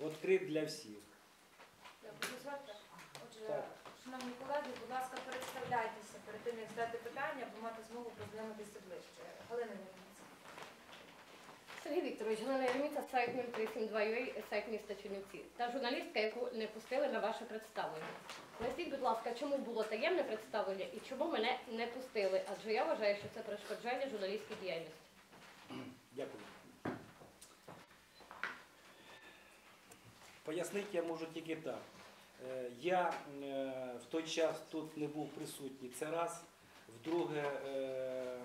відкрит для всіх. Отже, Так. шановні колеги, будь ласка, представляйтеся перед тим, як здати питання, аби мати змогу познайомитися ближче. Галина Вільниця. Сергій Вікторович, Галина Єрміця, сайт 037.2.ua, сайт міста Чернівці. Та журналістка, яку не пустили на ваше представлення. Поясніть, будь ласка, чому було таємне представлення і чому мене не пустили? Адже я вважаю, що це перешкоджання журналістській діяльності. Дякую. Пояснити я можу тільки так. Е, Я е, в той час тут не був присутній. Це раз. Вдруге, е,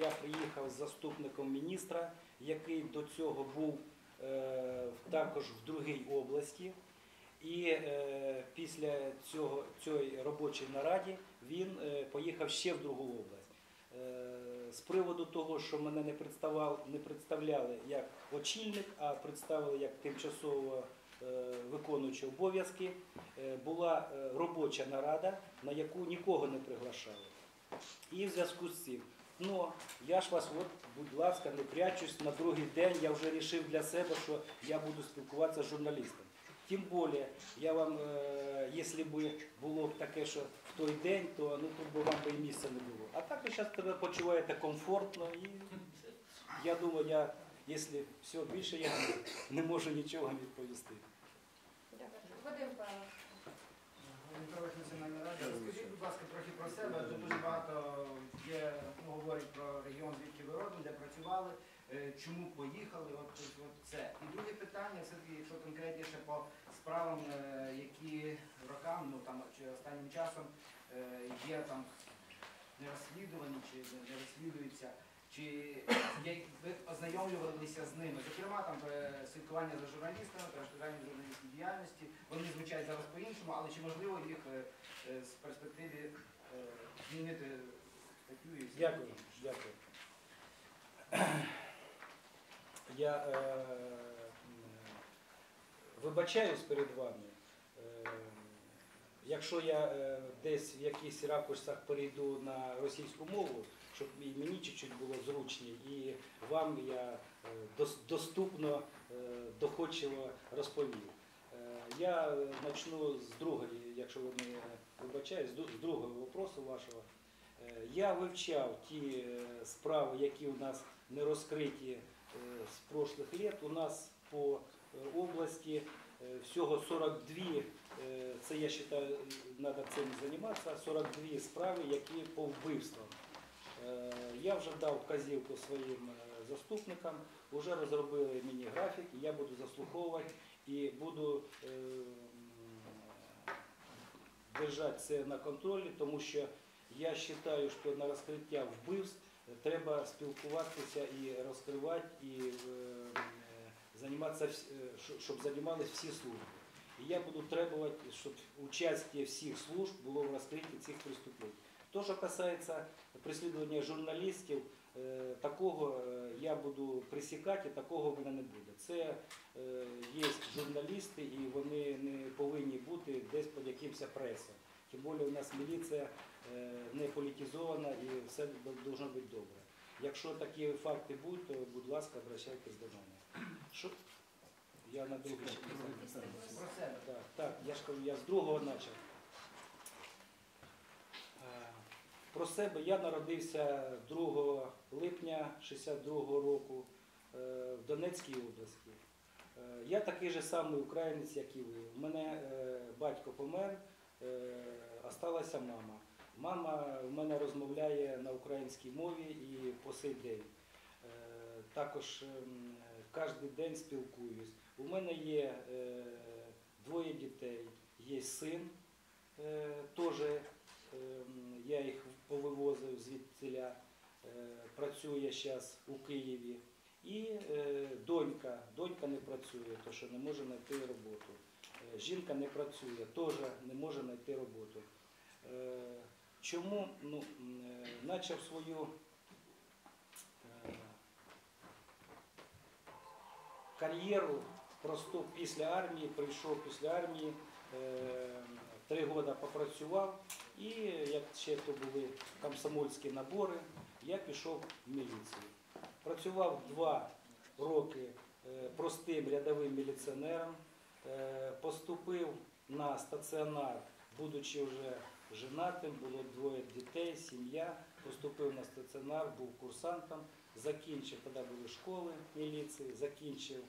я приїхав з заступником міністра, який до цього був також в другій області. І після цього цієї робочої нараді він поїхав ще в другу область. З приводу того, що мене не не представляли як очільник, а представили як тимчасово е, виконуючий обов'язки, е, була е, робоча нарада, на яку нікого не приглашали. І в зв'язку з цим, ну я ж вас, от, будь ласка, не прячусь, на другий день я вже вирішив для себе, що я буду спілкуватися з журналістом. Тим більше, я вам, якщо б було таке, що в той день, то ну тут би вам би і місця не було. А так ви зараз себе почуваєте комфортно і я думаю, я, якщо все більше, я не можу нічого відповісти. Вадим. Розкажіть, будь ласка, трохи про себе. Тут дуже багато є, ну, говорять про регіон, звідки ви родом, де працювали, е, чому поїхали, от, от, це. І друге питання, все-таки, якщо конкретніше по справам, е, які рокам, ну там чи останнім часом е, є там не розслідувані чи не розслідуються. Чи ви ознайомлювалися з ними? Зокрема, там е, слідкування за журналістами, перешкоджання журналістській діяльності. Вони звучать зараз по-іншому, але чи можливо їх е, е, з перспективи змінити статтю і Дякую, дякую. Я е, вибачаюсь перед вами. Якщо я е, десь в якихось ракурсах перейду на російську мову, щоб і мені чуть-чуть було зручніше, і вам я е, доступно, е, доходчиво розповів. Я почну з другої, якщо ви не вибачаєте, з другого вопросу вашого. Я вивчав ті справи, які у нас не розкриті з прошлих літ. У нас по області всього 42, е, це я вважаю, треба цим займатися, 42 справи, які по вбивствам. Е, Я вже дав вказівку своїм е, заступникам, вже розробили мені графік, я буду заслуховувати і буду держати це на контролі, тому що я вважаю, що на розкриття вбивств треба спілкуватися і розкривати, і е, е, займатися, вс- е, щоб- щоб займалися всі служби. І я буду требувати, щоб участь всіх служб було в розкритті цих преступлень. То, що касається переслідування журналістів, е, такого е, я буду присікати, такого в мене не буде. Це є журналісти, і вони не повинні бути десь під якимось пресом. Тим більше у нас міліція е, не політизована і все має бути добре. Якщо такі факти будуть, то будь ласка, обращайтесь до мене. Що? Я на другий. Так, так, я ж кажу, я з другого почав. Е, Про себе я народився 2 липня 62 року е, в Донецькій області. Е, Я такий же самий українець, як і ви. У мене батько помер, осталася мама. Мама в мене розмовляє на українській мові і по сей день. Також ем, кожен день спілкуюсь. У мене є е, двоє дітей, є син, е, теж ем, я їх повивозив звідтиля, е, працює зараз у Києві. І е, донька, донька не працює, тому що не може знайти роботу. Е, Жінка не працює, теж не може знайти роботу. Е, Чому ну, е, почав свою е, кар'єру просто після армії, прийшов після армії, е, три роки попрацював, і як ще то були комсомольські набори, я пішов в міліцію. Працював два роки е, простим рядовим міліціонером, е, поступив на стаціонар, будучи вже женатим, було двоє дітей, сім'я, поступив на стаціонар, був курсантом, закінчив, тоді були школи міліції, закінчив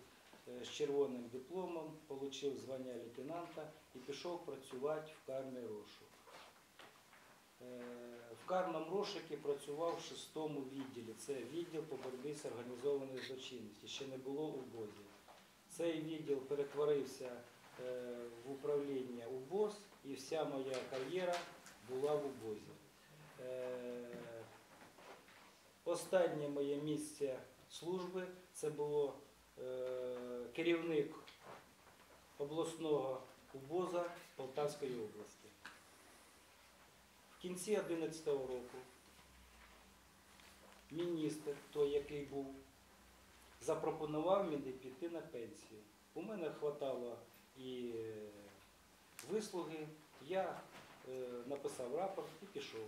е, з червоним дипломом, отримав звання лейтенанта і пішов працювати в карний розшук. Е, В карному розшуку працював в шестому відділі. Це відділ по боротьбі з організованою злочинністю. Ще не було УБОЗів. Цей відділ перетворився е, в управління УБОЗ і вся моя кар'єра була в УБОЗі. Останнє моє місце служби це було е, керівник обласного УБОЗа Полтавської області. В кінці 2011 року міністр, той, який був, запропонував мені піти на пенсію. У мене хватало і вислуги, я е, написав рапорт і пішов.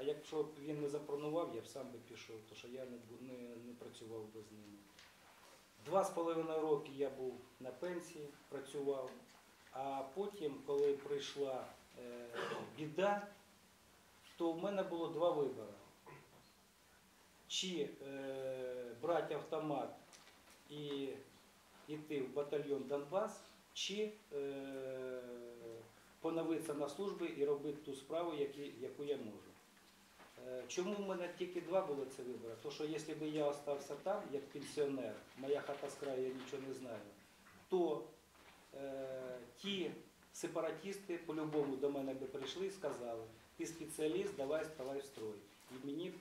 А якщо б він не запропонував, я б сам би пішов, тому що я не, не, не працював без ними. Два з половиною роки я був на пенсії, працював, а потім, коли прийшла е, біда, то в мене було два вибори. Чи е, брати автомат і йти в батальйон Донбас, чи е, поновитися на службі і робити ту справу, яку я можу. Е, Чому в мене тільки два було це вибори? Тому що якщо б я залишився там, як пенсіонер, моя хата з краю, я нічого не знаю, то е, ті сепаратисти по-любому до мене би прийшли і сказали, ти спеціаліст, давай ставай в строй. І мені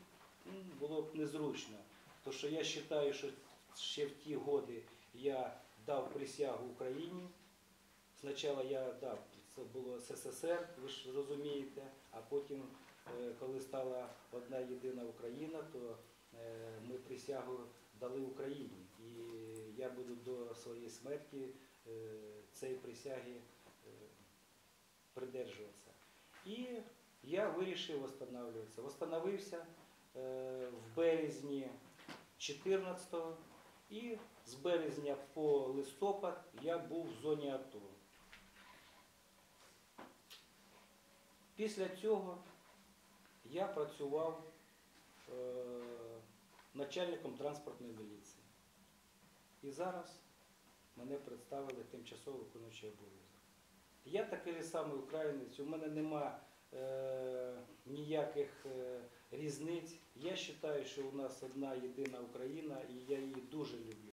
було б незручно. Тому що я вважаю, що ще в ті годи я дав присягу Україні. Спочатку я дав, це було СССР, ви ж розумієте, а потім, коли стала одна єдина Україна, то е, ми присягу дали Україні. І я буду до своєї смерті е, цієї присяги е, придержуватися. І я вирішив встановлюватися. Восстановився е, в березні 14-го і з березня по листопад я був в зоні АТО. Після цього я працював е, начальником транспортної міліції. І зараз мене представили тимчасово виконуючий обов'язок. Я такий самий українець, у мене нема е, ніяких е, різниць. Я вважаю, що у нас одна єдина Україна, і я її дуже люблю.